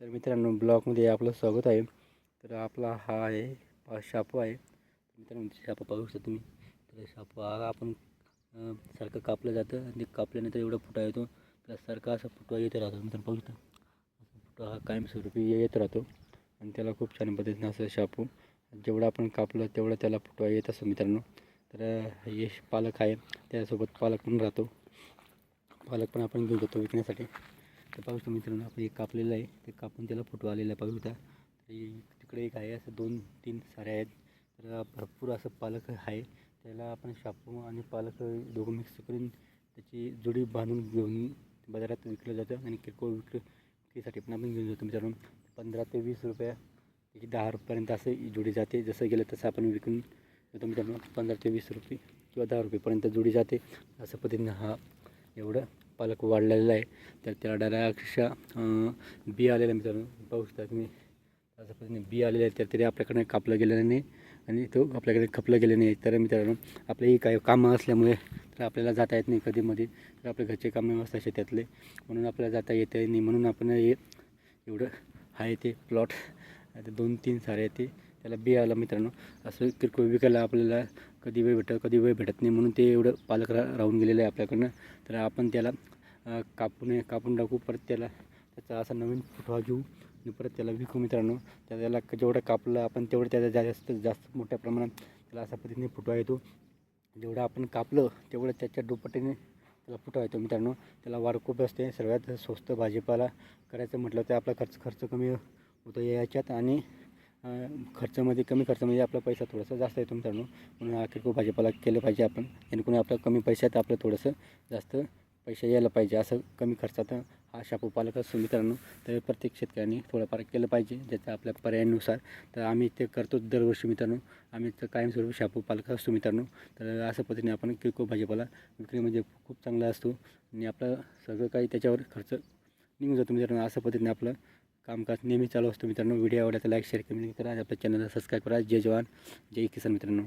तर मित्रांनो ब्लॉगमध्ये आपलं स्वागत आहे. तर आपला हा आहे हा शापू आहे. मित्रांनो शापू पाहू शकता तुम्ही. तर शापू हा आपण सारखं कापलं जातं. आणि कापल्यानंतर एवढा फुटा येतो. तर सारखा असा फुटवा येत राहतो. मित्रांनो पाहू शकता. असा फुटवा हा कायमस्वरूपी येत राहतो. आणि त्याला खूप छान पद्धतीनं असं शापू जेवढं आपण कापलं तेवढं त्याला फुटवा येत असतो मित्रांनो. तर यश हे पालक आहे त्यासोबत पालक पण राहतो. पालक पण आपण घेऊन जातो विकण्यासाठी. तर पाहू शकतो मित्रांनो आपण एक कापलेलं आहे. ते कापून त्याला फोटो आलेला पाहू शकता. तिकडे एक आहे असं दोन तीन साऱ्या आहेत. तर भरपूर असं पालक आहे. त्याला आपण शापू आणि पालक दोघं मिक्स करून त्याची जोडी बांधून घेऊन बाजारात विकलं जातं आणि किरकोळ विक्री विक्रीसाठी पण आपण घेऊन जातो मित्रांनो. पंधरा ते वीस रुपया त्याची दहा रुपयापर्यंत असं जोडी जाते. जसं गेलं तसं आपण विकून देतो मित्रांनो. पंधरा ते वीस रुपये किंवा दहा रुपयेपर्यंत जोडी जाते. असं पद्धतीनं हा एवढं पालक वाढलेला आहे तर त्याला डायरेक्ट बी आलेलं मित्रांनो. पाहू शकता तुम्ही. असं पद्धतीने बी आलेले आहे तर तरी आपल्याकडे कापलं गेलेलं नाही आणि तो आपल्याकडे खपलं गेलं नाही. तर मित्रांनो आपले ही काही कामं असल्यामुळे तर आपल्याला जाता येत नाही कधीमध्ये तर आपल्या घरचे कामं असतात शेतातले म्हणून आपल्याला जाता येत नाही. म्हणून आपण हे एवढं आहे ते प्लॉट दोन तीन सारे आहे ते. त्याला बी आला मित्रांनो. असं किरकोळ विकायला आपल्याला कधी वेळ भेटत कधी वेळ भेटत नाही म्हणून ते एवढं पालक रा राहून गेलेलं आहे आपल्याकडनं. तर आपण त्याला कापून कापून टाकू परत त्याला त्याचा असा नवीन फुटवा घेऊ आणि परत त्याला विकू मित्रांनो. त्या त्याला जेवढं कापलं आपण तेवढं त्याचा जास्त जास्त मोठ्या प्रमाणात त्याला अशा पद्धतीने फुटवा येतो. जेवढं आपण कापलं तेवढं त्याच्या दुपटीने त्याला फुटवा येतो मित्रांनो. त्याला वाढ खूप असते. सर्वात स्वस्त भाजीपाला करायचं म्हटलं तर आपला खर्च खर्च कमी होतो याच्यात आणि खर्चामध्ये कमी खर्चामध्ये आपला पैसा थोडासा जास्त येतो मित्रांनो म्हणून हा किरकोळ भाजीपाला केलं पाहिजे आपण. जेणेकरून आपलं कमी पैशात आपलं थोडंसं जास्त पैसे यायला पाहिजे. असं कमी खर्चात हा शापू पालक असतो मित्रांनो. तर प्रत्येक शेतकऱ्यांनी थोडंफार केलं पाहिजे ज्याचा आपल्या पर्यायानुसार. तर आम्ही ते करतो दरवर्षी मित्रांनो. आम्ही तर कायमस्वरूपी शापू पालक असतो मित्रांनो. तर अशा पद्धतीने आपण किरकोळ भाजीपाला विक्री म्हणजे खूप चांगला असतो. आणि आपलं सगळं काही त्याच्यावर खर्च निघून जातो मित्रांनो. अशा पद्धतीने आपलं कामकाज नेहमी चालू असतो मित्रांनो. व्हिडिओ आवडला तर लाईक शेअर कमेंट करा. आपल्या चॅनलला सबस्क्राईब करा. जय जवान. जय किसान मित्रांनो.